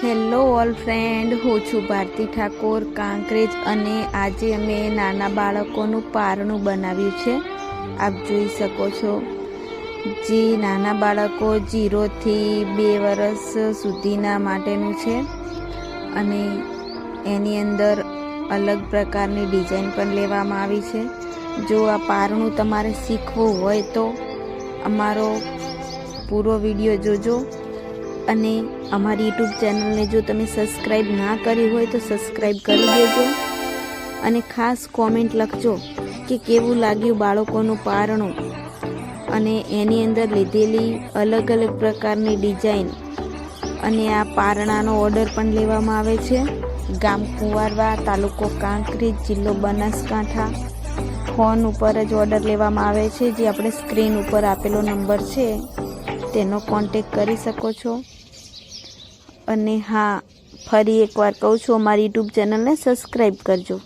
Hello all friend, હું છું ભારતી ઠાકોર કાંકરેજ અને આજે અમે નાના બાળકોનું પારણું બનાવ્યું છે. આપ જોઈ શકો છો જે નાના બાળકો જીરોથી બે વર્ષ સુધીના માટેનું છે અને એની અંદર અલગ પ્રકારની ડિઝાઇન પણ લેવામાં આવી છે. જો આ પારણું તમારે શીખવું હોય તો અમારો પૂરો વીડિયો જોજો. અને અમારી યુટ્યુબ ચેનલને જો તમે સબસ્ક્રાઈબ ના કરી હોય તો સબસ્ક્રાઈબ કરી દેજો. અને ખાસ કોમેન્ટ લખજો કે કેવું લાગ્યું બાળકોનું પારણું. અને એની અંદર લીધેલી અલગ અલગ પ્રકારની ડિઝાઇન અને આ પારણાનો ઓર્ડર પણ લેવામાં આવે છે. ગામ કુંવારવા, તાલુકો કાંકરી, જિલ્લો બનાસકાંઠા. ફોન ઉપર જ ઓર્ડર લેવામાં આવે છે. જે આપણે સ્ક્રીન ઉપર આપેલો નંબર છે, તેનો કોન્ટેક કરી શકો છો. અને હા ફરી એકવાર કહું છું અમારી યુટ્યુબ ચેનલને સબસ્ક્રાઈબ કરજો.